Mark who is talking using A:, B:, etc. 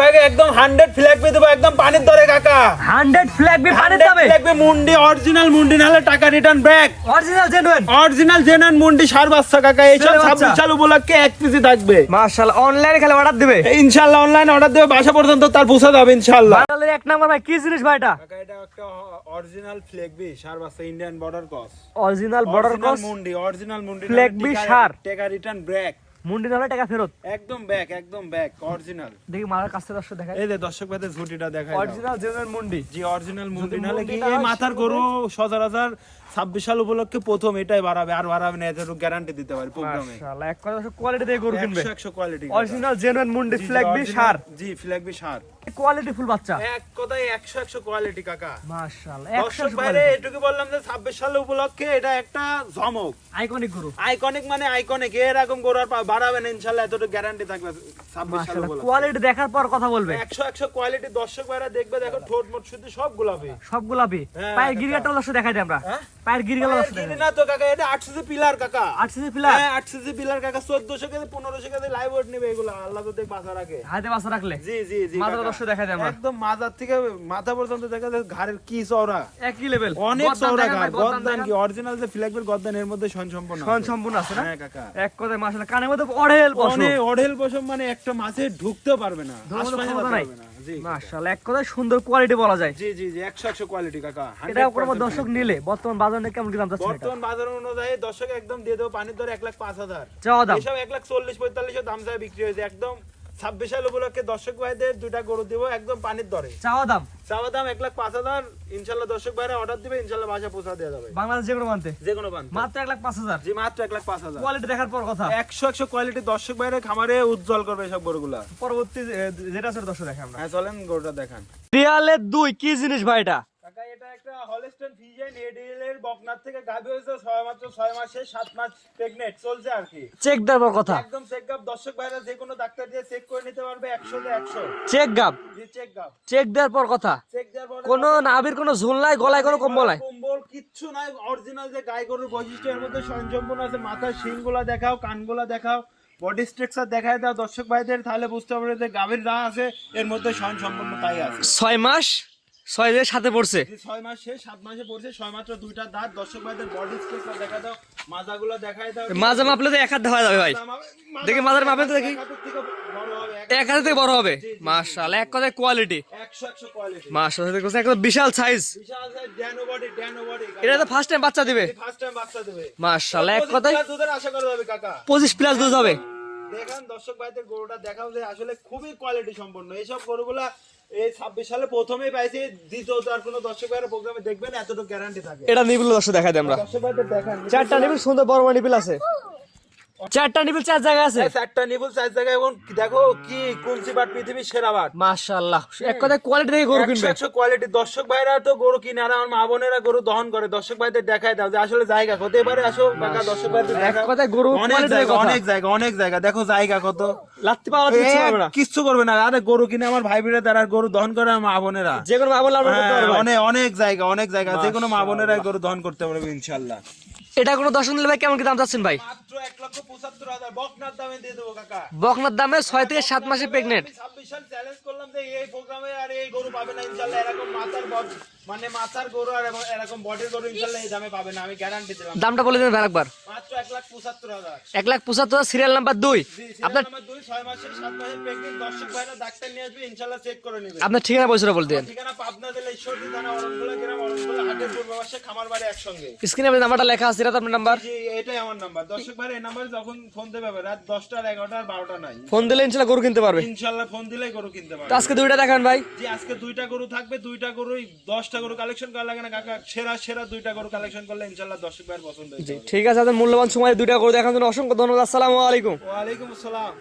A: ভাইকে একদম hundred flag pay দেবো একদম পানির দরে কাকা।
B: হান্ড্রেড ফ্ল্যাগ বি পানির দামে?
A: লাগবে মুন্ডি অরিজিনাল মুন্ডি নাহলে টাকা return back
B: original genuine
A: original genuine মুন্ডি সার বাচ্চা কাকা
B: ছেলে বাচ্চা।
A: ছাব্বিশ সাল উপলক্ষে এক পিসি থাকবে।
B: মাশাআল্লাহ অনলাইনে খেলে অর্ডার দিবে?
A: ইনশাল্লাহ অনলাইন অর্ডার দেবে বাসা পর্যন্ত তার পৌঁছে যাবে ইনশাল্লাহ
B: বাঙালির এক নাম্বার ভাই কি জিনিস ভাই এটা?
A: কাকা এটা একটা অরিজিনাল ফ্ল্যাগ বি সার বাচ্চা Indian border cross
B: original border cross
A: মুন্ডি অরিজিনাল মুন্ডি
B: Flag বি সার।
A: টাকা রিটার্ন ব্যাক
B: মুন্ডি নাহলে টাকা ফেরত?
A: একদম ব্যাক একদম ব্যাক অরিজিনাল
B: দেখি মারার কাছে দর্শক দেখায়
A: এই যে দর্শক ভাইদের ঝুটিটা দেখাই
B: অরিজিনাল জেনুইন মুন্ডি।
A: জি অরিজিনাল মুন্ডি নাহলে কি এই মাথার গরু সচরাচর ছাব্বিশ সাল উপলক্ষে প্রথম এটাই বাড়াবে আর বাড়াবে না এত গ্যারান্টি দিতে পারি প্রোগ্রামে।
B: মাশাআল্লাহ এক কথা কোয়ালিটি দিয়ে গরু কিনবে।
A: একশো একশো কোয়ালিটি
B: অরিজিনাল জেনুইন মুন্ডি ফ্ল্যাগ বি সার
A: জি ফ্ল্যাগ বি সার
B: কোয়ালিটি ফুল বাচ্চা।
A: এক কথায় একশো একশো কোয়ালিটি কাকা।
B: মাশাআল্লাহ
A: দর্শক
B: 100
A: বাইরে এটুকু বললাম যে ছাব্বিশ সাল উপলক্ষে এটা একটা ধমক
B: আইকনিক গরু।
A: আইকনিক মানে আইকনিক এরকম গরু আর পা- বাড়াবে ইনশাল্লাহ এতটুকু গ্যারান্টি থাকবে। সাল
B: কোয়ালিটি দেখার পর কথা বলবে।
A: কোয়ালিটি দর্শক দেখবে দেখো ঠোঁট মোট শুধু সব গোলাপি।
B: সব গোলাপি।
A: হ্যাঁ,
B: পায়ের। গিরিগাটা দর্শক দেখাই দিই আমরা।
A: হ্যাঁ?
B: পায়ের দেখাই
A: না তো কাকা এটা আট সিসি পিলার কাকা।
B: আট সিসি পিলার
A: হ্যাঁ আট সিসি পিলার কাকা কেজি কেজি লাইভ ওয়েট নেবে এগুলো। আল্লাহ তো দেখ বাসা রাখে।
B: হাতে বাসা রাখলে।
A: জি জি জি
B: মাথা দেখাই দিই আমরা।
A: একদম মাথার থেকে মাথা পর্যন্ত দেখা যায় ঘাড়ের কি চওড়া।
B: একই লেভেল
A: অনেক চওড়া ঘাড়। গদ্দান কি? অরিজিনাল যে ফ্ল্যাগবের গদ্দান এর মধ্যে সন সম্পূর্ণ
B: সন সম্পূর্ণ আছে না?
A: হ্যাঁ কাকা।
B: এক কথায় মাশাআল্লাহ কানের মধ্যে অঢেল পশম।
A: অঢেল পশম মানে একটা মাছে ঢুকতে পারবে না। পারবে না।
B: মাশাআল্লাহ এক কথায় সুন্দর কোয়ালিটি বলা যায়।
A: জি কোয়ালিটি কাকা
B: এটা কোনো দর্শক নিলে বর্তমান বাজারে কেমন দাম যাচ্ছে
A: বর্তমান বাজার অনুযায়ী দর্শক একদম দিয়ে দেবো পানির দর এক লাখ পাঁচ হাজার।
B: চাওয়া দাম।
A: এসব লাখ চল্লিশ পঁয়তাল্লিশের দাম চাই বিক্রি হয়েছে একদম ছাব্বিশ উপলক্ষে দর্শক ভাইদের দুইটা গরু দিব একদম পানির দরে।
B: চাওয়া দাম?
A: চাওয়া দাম এক লাখ পাঁচ হাজার ইনশাল্লাহ দর্শক ভাইরা অর্ডার দিবে ইনশাল্লাহ বাসা পৌঁছা দেওয়া যাবে।
B: বাংলাদেশ যে কোনো মানতে
A: যে কোনো
B: মাত্র এক লাখ পাঁচ হাজার?
A: জি মাত্র এক লাখ পাঁচ হাজার।
B: কোয়ালিটি দেখার পর কথা।
A: একশো একশো কোয়ালিটি দর্শক ভাইরা খামারে উজ্জ্বল করবে সব গরুগুলা।
B: পরবর্তী যেটা আছে দর্শক দেখে আমরা।
A: হ্যাঁ চলেন গরুটা দেখান।
B: রিয়ালের দুই কি জিনিস ভাই এটা
A: একটা হলস্টেন ফিজিয়ান এডিএল এর বকনার থেকে গাভী হয়েছে ছয় মাত্র ছয় মাসে সাত মাস প্রেগনেন্ট চলছে আর কি।
B: চেক কথা।
A: একদম চেক আপ দর্শক ভাইরা যে কোনো ডাক্তার দিয়ে চেক করে নিতে পারবে একশো একশো।
B: চেক গাপ
A: জি চেক আপ
B: চেক দেওয়ার পর কথা।
A: চেক দেওয়ার পরে
B: কোনো নাভির কোনো ঝোল নাই গলায় কোনো কম্বল নাই।
A: কম্বল কিচ্ছু নাই। অরিজিনাল যে গাই গরুর বৈশিষ্ট্য এর মধ্যে স্বয়ংসম্পূর্ণ আছে মাথার শিংগুলা দেখাও কানগুলা দেখাও বডি স্ট্রাকচার দেখায় দাও। দর্শক ভাইদের তাহলে বুঝতে পারবে যে গাভীর যা আছে এর মধ্যে স্বয়ংসম্পূর্ণ তাই আছে।
B: ছয় মাস? ছয় সাথে পড়ছে?
A: ছয় মাস শেষ সাত মাসে পড়ছে ছয় মাত্র দুইটা দাঁত। দর্শক ভাইদের বডি দেখা দাও মাজাগুলো দেখায় দাও।
B: মাঝে মাপলে তো এক হাত দেওয়া যাবে ভাই। দেখি মাজার মাপেন তো দেখি।
A: এক থেকে বড় হবে, এক-
B: এক হাতে থেকে বড় হবে। মাশাআল্লাহ এক কথায় কোয়ালিটি মাশাআল্লাহ দেখো বিশাল সাইজ
A: বিশাল size ড্যানো বডি ড্যানো বডি
B: এটা তো ফার্স্ট টাইম বাচ্চা দিবে।
A: ফার্স্ট টাইম বাচ্চা দেবে।
B: মাশাআল্লাহ এক কথায়
A: দুধের আশা করা যাবে কাকা।
B: পঁচিশ প্লাস দুধ হবে।
A: দেখান দর্শক ভাইদের গরুটা দেখাও যে আসলে খুবই কোয়ালিটি সম্পন্ন। এইসব গরুগুলা এই ছাব্বিশ সালে প্রথমেই পাইছি দ্বিতীয় আর কোনো দর্শক ভাইয়ের প্রোগ্রামে দেখবেন এতটুকু গ্যারান্টি থাকে।
B: এটা নিবিল দর্শক দেখাই দিই আমরা।
A: দর্শক ভাইদের দেখান।
B: চারটা নিবিল সুন্দর বড় বড় নিবিল আছে। চারটা নিবিল চার জায়গায় আছে।
A: চারটা নিবুল সাইজ জায়গায় এবং দেখো কি কুলসি বাট পৃথিবীর সেরা বাট।
B: মাশাআল্লাহ। এক কথায় কোয়ালিটি দেখে গরু কিনবে।
A: একশো কোয়ালিটি দর্শক ভাইরা তো গরু কিনে আর আমার মা বোনেরা গরু দহন করে। দর্শক ভাইদের দেখায় দাও যে আসলে জায়গা কত। এবারে আসো দর্শক ভাইদের
B: এক। গরু
A: অনেক জায়গা অনেক জায়গা অনেক জায়গা। দেখো জায়গা কত।
B: লাত্তি পাওয়া কিচ্ছু হবে না।
A: কিচ্ছু করবে না। আরে গরু কিনে আমার ভাই বোনেরা তারা গরু দহন করে আমার মা বোনেরা।
B: যে কোনো আমরা করতে
A: হ্যাঁ, অনেক অনেক জায়গা অনেক জায়গা। যে কোনো মা বোনেরা গরু দহন করতে পারবে ইনশাল্লাহ
B: এটা কোনো দর্শন নিলে ভাই? কেমন কি দাম চাচ্ছেন ভাই?
A: মাত্র এক লক্ষ পঁচাত্তর হাজার। বকনার দামে দিয়ে দেবো কাকা।
B: বকনার দামে ছয় থেকে সাত মাসে প্রেগনেন্ট
A: আমি সাল চ্যালেঞ্জ করলাম যে এই প্রোগ্রামে আর এই গরু পাবে না ইনশাল্লাহ এরকম মাথার বড- মানে মাথার গরু আর এরকম বডির গরু ইনশাল্লাহ এই দামে পাবে না আমি গ্যারান্টি দিলাম।
B: দামটা বলে দেবেন একবার
A: মাত্র এক লাখ পঁচাত্তর হাজার।
B: এক লাখ পঁচাত্তর সিরিয়াল নাম্বার দুই। আপনার
A: number দুই, ছয় মাসের, সাত মাসের pregnant, দর্শক ভাইরা ডাক্তার নিয়ে আসবে, ইনশাল্লাহ check করে নেবে।
B: আপনার ঠিকানা পয়সাটা বলে দেন।
A: ঠিকানা পাবনা জেলা ঈশ্বরদী থানা, অরণখোলা গ্রাম, অরণখোলা হাটের পূর্ব পাশে, খামার বাড়ি একসঙ্গে।
B: স্ক্রিনে আপনার নাম্বারটা লেখা আছে এটা আপনার নাম্বার।
A: জি, এটাই আমার নাম্বার। দর্শক এই নাম্বারে যখন ফোন দেবে রাত দশটা আর এগারোটা আর বারোটা নাই।
B: ফোন দিলে ইনশাল্লাহ গরু কিনতে পারবে।
A: ইনশাল্লাহ ফোন দিলেই গরু কিনতে পারবে।
B: আজকে দুইটা দেখান ভাই।
A: জি আজকে দুইটা গরু থাকবে দুইটা গরুই দশটা গরু কালেকশন করা লাগে না কাকা সেরা সেরা দুইটা গরু কালেকশন করলে ইনশাল্লাহ দর্শক ভাইয়ের পছন্দ।
B: ঠিক আছে আপনার মূল্যবান সময় দুইটা গরু দেখার জন্য অসংখ্য ধন্যবাদ আসসালামু আলাইকুম।
A: ওয়ালাইকুম আসসালাম।